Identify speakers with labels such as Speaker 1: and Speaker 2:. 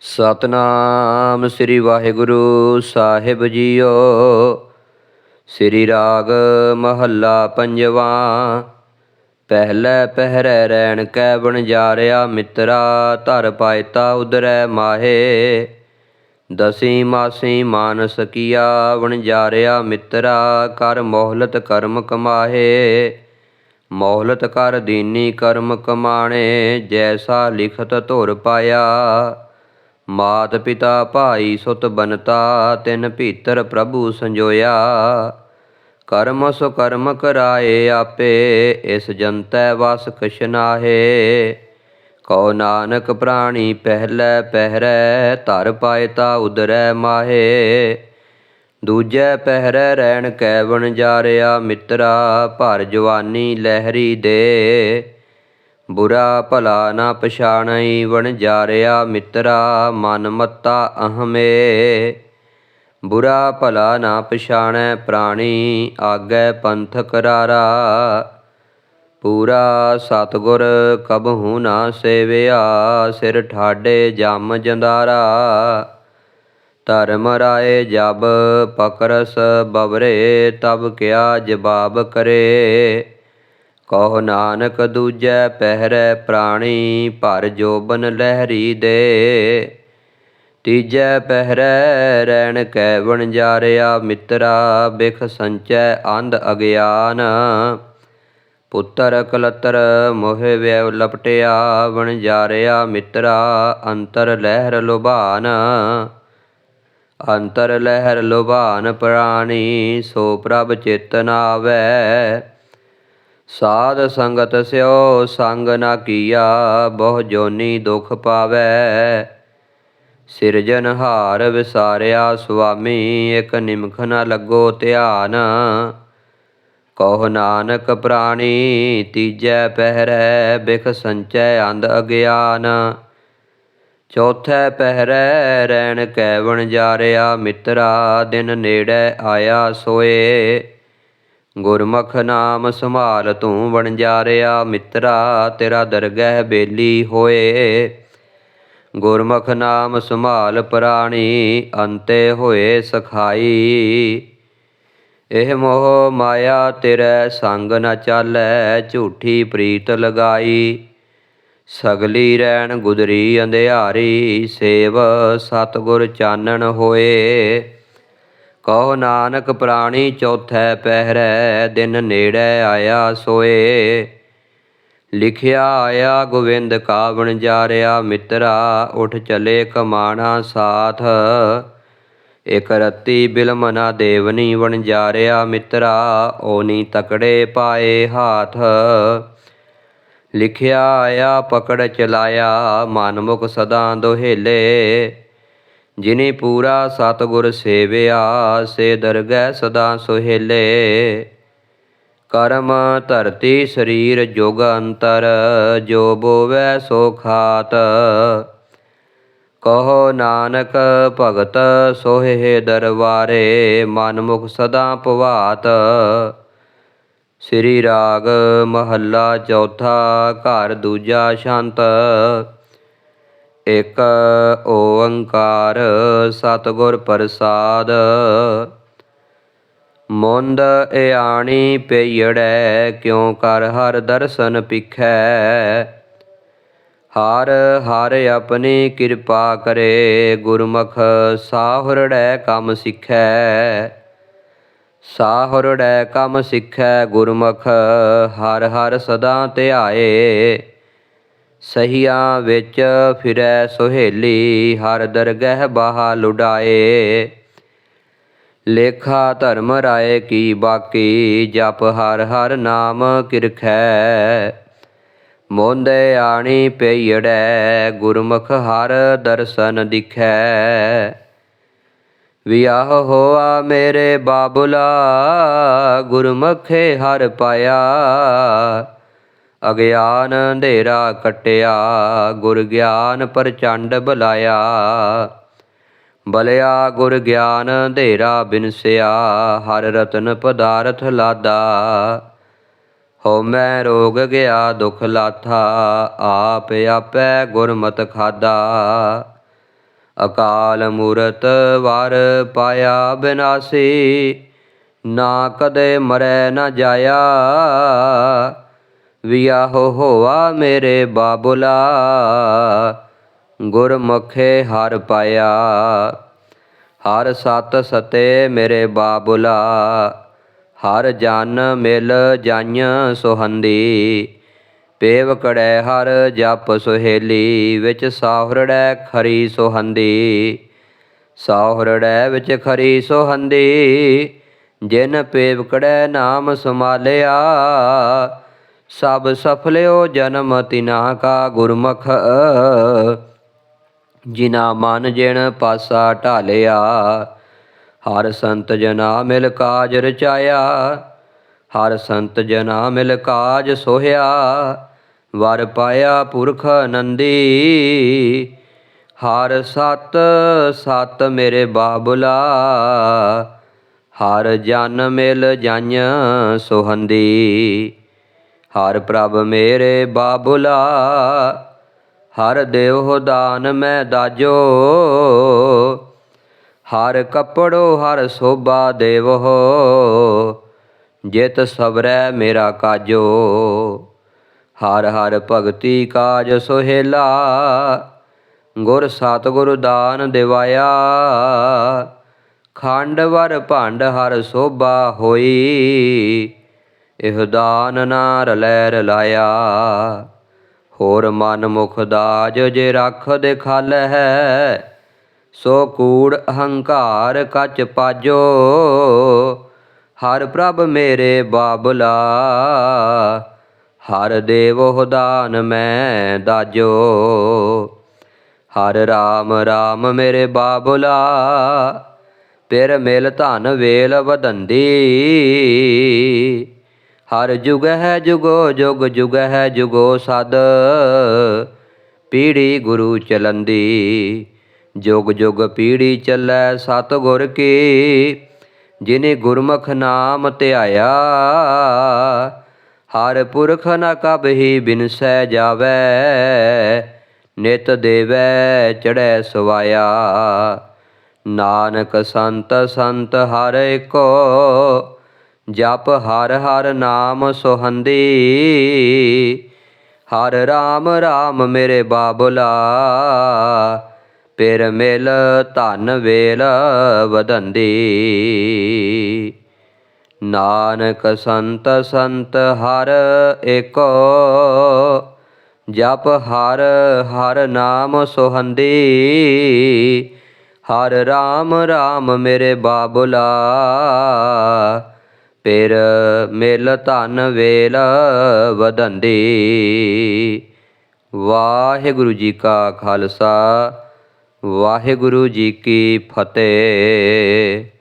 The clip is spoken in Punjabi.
Speaker 1: ਸਤਨਾਮ ਸ੍ਰੀ ਵਾਹਿਗੁਰੂ ਸਾਹਿਬ ਜੀਓ। ਸ੍ਰੀ ਰਾਗ ਮਹੱਲਾ ਪੰਜਵਾ। ਪਹਿਲੇ ਪਹਿਰੇ ਰੈਣ ਕੈ ਬਣਜਾਰਿਆ ਮਿੱਤਰਾ, ਧਰ ਪਾਇਤਾ ਉਦਰੈ ਮਾਹੇ। ਦਸੀ ਮਾਸੀ ਮਾਨਸ ਕੀਆ ਵਣਜਾਰਿਆ ਮਿੱਤਰਾ, ਕਰ ਮੋਹਲਤ ਕਰਮ ਕਮਾਹੇ। ਮੋਹਲਤ ਕਰ ਦੀਨੀ ਕਰਮ ਕਮਾਣੇ, ਜੈਸਾ ਲਿਖਤ ਧੁਰ ਪਾਇਆ। ਮਾਤ ਪਿਤਾ ਭਾਈ ਸੁਤ ਬਨਤਾ, ਤਿਨ ਭੀਤਰ ਪ੍ਰਭੂ ਸੰਜੋਇਆ। ਕਰਮ ਸੋ ਕਰਮ ਕਰਾਏ ਆਪੇ, ਇਸ ਜੰਤੈ ਵਸ ਕਛ ਨਾਹੇ ਕਉ ਨਾਨਕ ਪ੍ਰਾਣੀ ਪਹਿਲੇ ਪਹਿਰੈ, ਧਰ ਪਾਇਤਾ ਉਦਰੈ ਮਾਹੇ। ਦੂਜੈ ਪਹਿਰੈ ਰਹਿਣ ਕੈ ਬਣ ਵਣਜਾਰਿਆ ਮਿੱਤਰਾ, ਭਰ ਜਵਾਨੀ ਲਹਿਰੀ ਦੇ। ਬੁਰਾ ਭਲਾ ਨਾ ਪਛਾਣਈ ਵਣਜਾਰਿਆ ਮਿੱਤਰਾ, ਮਨ ਮੱਤਾ ਅਹਮੇ। ਬੁਰਾ ਭਲਾ ਨਾ ਪਛਾਣੈ ਪ੍ਰਾਣੀ, ਆਗੈ ਪੰਥ ਕਰਾਰਾ ਪੂਰਾ ਸਤਗੁਰ ਕਬਹੂ ਨਾ ਸੇਵਿਆ, ਸਿਰ ਠਾਡੇ ਜਮ ਜੰਦਾਰਾ। ਧਰਮ ਰਾਏ ਜਬ ਪਕਰਸ ਬਵਰੇ, ਤਬ ਕਿਆ ਜਵਾਬ ਕਰੇ। ਕਹੋ ਨਾਨਕ ਦੂਜੈ ਪਹਿਰੈ ਪ੍ਰਾਣੀ, ਭਰ ਜੋਬਨ ਲਹਿਰੀ ਦੇ। ਤੀਜੈ ਪਹਿਰੈ ਰਹਿਣ ਕੈ ਵਣਜਾਰਿਆ ਮਿੱਤਰਾ ਬਿਖ ਸੰਚੈ ਅੰਧ ਅਗਿਆਨ। ਪੁੱਤਰ ਕਲਤਰ ਮੋਹਿ ਵਿਉ ਲਪਟਿਆ ਵਣਜਾਰਿਆ ਮਿੱਤਰਾ ਅੰਤਰ ਲਹਿਰ ਲੋਭਾਨ। ਅੰਤਰ ਲਹਿਰ ਲੋਭਾਨ ਪ੍ਰਾਣੀ, ਸੋ ਪ੍ਰਭ ਚੇਤਨ ਆਵੈ ਸਾਧ ਸੰਗਤ ਸਿਓ ਸੰਗ ਨਾ ਕੀਆ, ਬਹੁ ਜੋਨੀ ਦੁਖ ਪਾਵੈ। ਸਿਰਜਨਹਾਰ ਵਿਸਾਰਿਆ ਸੁਆਮੀ, ਇਕ ਨਿਮਖ ਨਾ ਲੱਗੋ ਧਿਆਨ। ਕਹੋ ਨਾਨਕ ਪ੍ਰਾਣੀ, ਤੀਜੈ ਪਹਿਰੈ, ਬਿਖ ਸੰਚੈ ਅੰਧ ਅਗਿਆਨ। ਚੌਥੈ ਪਹਿਰੈ ਰਹਿਣ ਕੈ ਵਣਜਾਰਿਆ ਮਿੱਤਰਾ, ਦਿਨ ਨੇੜੇ ਆਇਆ ਸੋਏ। ਗੁਰਮੁਖ ਨਾਮ ਸੰਭਾਲ ਤੂੰ ਵਣਜਾਰਿਆ ਮਿੱਤਰਾ, ਤੇਰਾ ਦਰਗਹਿ ਬੇਲੀ ਹੋਏ। ਗੁਰਮੁਖ ਨਾਮ ਸੰਭਾਲ ਪ੍ਰਾਣੀ, ਅੰਤੇ ਹੋਏ ਸਖਾਈ। ਇਹ ਮੋਹ ਮਾਇਆ ਤੇਰੇ ਸੰਗ ਨ ਚਾਲੈ, ਝੂਠੀ ਪ੍ਰੀਤ ਲਗਾਈ। ਸਗਲੀ ਰਹਿਣ ਗੁਦਰੀ ਅੰਧਿਆਰੀ, ਸੇਵ ਸਤਗੁਰ ਚਾਨਣ ਹੋਏ। ਕਹੋ ਨਾਨਕ ਪ੍ਰਾਣੀ ਚੌਥੈ ਪਹਿਰੈ, ਦਿਨ ਨੇੜੇ ਆਇਆ ਸੋਏ। ਲਿਖਿਆ ਆਇਆ ਗੋਵਿੰਦ ਕਾਵਣ ਜਾਰਿਆ ਮਿੱਤਰਾ, ਉਠ ਚਲੇ ਕਮਾਣਾ ਸਾਥ। ਇਕ ਰਤੀ ਬਿਲਮਨਾ ਦੇਵਨੀ ਵਣ ਜਾਰਿਆ ਮਿੱਤਰਾ, ਓਨੀ ਤਕੜੇ ਪਾਏ ਹਾਥ। ਲਿਖਿਆ ਆਇਆ, ਪਕੜ ਚਲਾਇਆ ਮਨਮੁਖ ਸਦਾ ਦੋਹੇਲੇ। ਜਿਨੇ ਪੂਰਾ ਸਤਗੁਰ ਸੇਵਿਆ, ਸੇ ਦਰਗਹਿ ਸਦਾ ਸੁਹੇਲੇ। ਕਰਮ ਧਰਤੀ ਸਰੀਰ ਜੁਗ ਅੰਤਰ, ਜੋ ਬੋਵੈ ਸੋ ਖਾਤ। ਕਹੋ ਨਾਨਕ ਭਗਤ ਸੋਹੇ ਦਰਬਾਰੇ ਮਨਮੁਖ ਸਦਾ ਭਵਾਤ। ਸ੍ਰੀ ਰਾਗ ਮਹੱਲਾ ਚੌਥਾ, ਘਰ ਦੂਜਾ ਸ਼ਾਂਤ। ਇਕ ਓੰਕਾਰ ਸਤਿਗੁਰ ਪ੍ਰਸਾਦ। ਮੁੰਦ ਇਆਣੀ ਪਈੜੈ ਕਿਉ ਕਰ ਹਰ ਦਰਸ਼ਨ ਪਿਖੈ? ਹਰ ਹਰ ਆਪਣੀ ਕਿਰਪਾ ਕਰੇ, ਗੁਰਮੁਖ ਸਾਹੁਰੜੈ ਕੰਮ ਸਿਖੈ। ਸਾਹੁਰੜੈ ਕੰਮ ਸਿਖੈ, ਗੁਰਮੁਖ ਹਰ ਹਰ ਸਦਾ ਧਿਆਏ। ਸਹੀਆਂ ਵਿੱਚ ਫਿਰੈ ਸੁਹੇਲੀ, ਹਰ ਦਰਗਹਿ ਬਾਹਾ ਲੁਡਾਏ ਲੇਖਾ ਧਰਮ ਰਾਏ ਕੀ ਬਾਕੀ, ਜਪ ਹਰ ਹਰ ਨਾਮ ਕਿਰਖੈ। ਮੋਂਦੇ ਆਣੀ ਪਈੜੈ ਗੁਰਮੁਖ ਹਰ ਦਰਸ਼ਨ ਦਿਖੈ। ਵਿਆਹ ਹੋਆ ਮੇਰੇ ਬਾਬੁਲਾ, ਗੁਰਮੁਖੇ ਹਰ ਪਾਇਆ। ਅਗਿਆਨ ਅੰਧੇਰਾ ਕਟਿਆ, ਗੁਰ ਗਿਆਨ ਪ੍ਰਚੰਡ ਬੁਲਾਇਆ। ਬਲਿਆ ਗੁਰ ਗਿਆਨ ਅੰਧੇਰਾ ਬਿਨਸਿਆ, ਹਰ ਰਤਨ ਪਦਾਰਥ ਲਾਦਾ। ਹੋ ਮੈਂ ਰੋਗ ਗਿਆ, ਦੁਖ ਲਾਥਾ, ਆਪ ਆਪੈ ਗੁਰਮਤ ਖਾਦਾ। ਅਕਾਲ ਮੂਰਤ ਵਾਰ ਪਾਇਆ ਬਿਨਾਸੀ, ਨਾ ਕਦੇ ਮਰੈ ਨਾ ਜਾਇਆ। ਵਿਆਹੋ ਹੋਆ ਮੇਰੇ ਬਾਬੁਲਾ, ਗੁਰਮੁਖੇ ਹਰ ਪਾਇਆ। ਹਰ ਸਤ ਸਤੇ ਮੇਰੇ ਬਾਬੁਲਾ, ਹਰ ਜਨ ਮਿਲ ਜਾਈਆਂ ਸੁਹੰਦੀ। ਪੇਵ ਕੜੈ ਹਰ ਜਪ ਸੁਹੇਲੀ, ਵਿੱਚ ਸਾਹਰੜੈ ਖਰੀ ਸੁਹੰਦੀ। ਸਾਹਰੜੈ ਵਿੱਚ ਖਰੀ ਸੁਹੰਦੀ, ਜਿਨ ਪੇਵ ਕੜੈ ਨਾਮ ਸਮਾਲਿਆ ਸਭ ਸਫਲਿਓ ਜਨਮ ਤਿਨਾ ਕਾ ਗੁਰਮੁਖ। ਜਿਨਾ ਮਨ ਜਿਣ ਪਾਸਾ ਢਾਲਿਆ, ਹਰ ਸੰਤ ਜਨਾ ਮਿਲ ਕਾਜ ਰਚਾਇਆ, ਹਰ ਸੰਤ ਜਨਾ ਮਿਲ ਕਾਜ ਸੋਹਿਆ, ਵਰ ਪਾਇਆ ਪੁਰਖ ਨੰਦੀ। ਹਰ ਸਤ ਸਤ ਮੇਰੇ ਬਾਬੁਲਾ, ਹਰ ਜਨ ਮਿਲ ਜਨ ਸੋਹੰਦੀ। ਹਰ ਪ੍ਰਭ ਮੇਰੇ ਬਾਬੁਲਾ, ਹਰ ਦੇਵ ਦਾਨ ਮੈਂ ਦਾਜੋ। ਹਰ ਕਪੜੋ ਹਰ ਸੋਭਾ ਦੇਵੋ ਜਿਤ ਸਬਰੈ ਮੇਰਾ ਕਾਜੋ। ਹਰ ਹਰ ਭਗਤੀ ਕਾਜ ਸੁਹੇਲਾ, ਗੁਰ ਸਤਿਗੁਰ ਦਾਨ ਦਿਵਾਇਆ। ਖੰਡ ਵਰ ਭੰਡ ਹਰ ਸੋਭਾ ਹੋਈ ਇਹ ਦਾਨ ਨਾ ਰਲੈ ਰਲਾਇਆ ਹੋਰ ਮਨ ਮੁਖ ਦਾਜ ਜੇ ਰੱਖ ਦੇ ਖਲ ਹੈ ਸੋ ਕੂੜ ਅਹੰਕਾਰ ਕਚ ਪਾਜੋ। ਹਰ ਪ੍ਰਭ ਮੇਰੇ ਬਾਬਲਾ, ਹਰ ਦੇਵੋ ਦਾਨ ਮੈਂ ਦਾਜੋ। ਹਰ ਰਾਮ ਰਾਮ ਮੇਰੇ ਬਾਬਲਾ ਪਿਰ ਮਿਲ ਧਨ ਵੇਲ ਵਧੰਦੀ। ਹਰ ਜੁਗ ਹੈ ਜੁਗੋ ਜੁਗ ਜੁਗ ਹੈ ਜੁਗੋ ਸਦ। ਪੀੜੀ ਗੁਰੂ ਚਲੰਦੀ ਜੁਗ ਜੁਗ ਪੀੜੀ ਚੱਲੈ ਸਤ ਗੁਰ ਕੀ। ਜਿਨੇ ਗੁਰਮੁਖ ਨਾਮ ਧਿਆਇਆ, ਹਰ ਪੁਰਖ ਨ ਕਬਹੀ ਬਿਨਸੈ ਜਾਵੈ। ਨਿਤ ਦੇਵੈ ਚੜੈ ਸਵਾਇਆ। ਨਾਨਕ ਸੰਤ ਸੰਤ ਹਰ ਏਕੋ ਜਪ ਹਰ ਹਰ ਨਾਮ ਸੁਹੰਦੀ। ਹਰ ਰਾਮ ਰਾਮ ਮੇਰੇ ਬਾਬੁਲਾ, ਪਿਰ ਮਿਲ ਧਨ ਵੇਲ ਵਧੰਦੀ। ਨਾਨਕ ਸੰਤ ਸੰਤ ਹਰ ਏਕੋ, ਜਪ ਹਰ ਹਰ ਨਾਮ ਸੁਹੰਦੀ। ਹਰ ਰਾਮ ਰਾਮ ਮੇਰੇ ਬਾਬੁਲਾ ਫਿਰ ਮਿਲ ਧਨ ਵੇਲ ਵਧੰਦੀ। ਵਾਹਿਗੁਰੂ ਜੀ ਕਾ ਖਾਲਸਾ ਵਾਹਿਗੁਰੂ ਜੀ ਕੀ ਫਤਿਹ।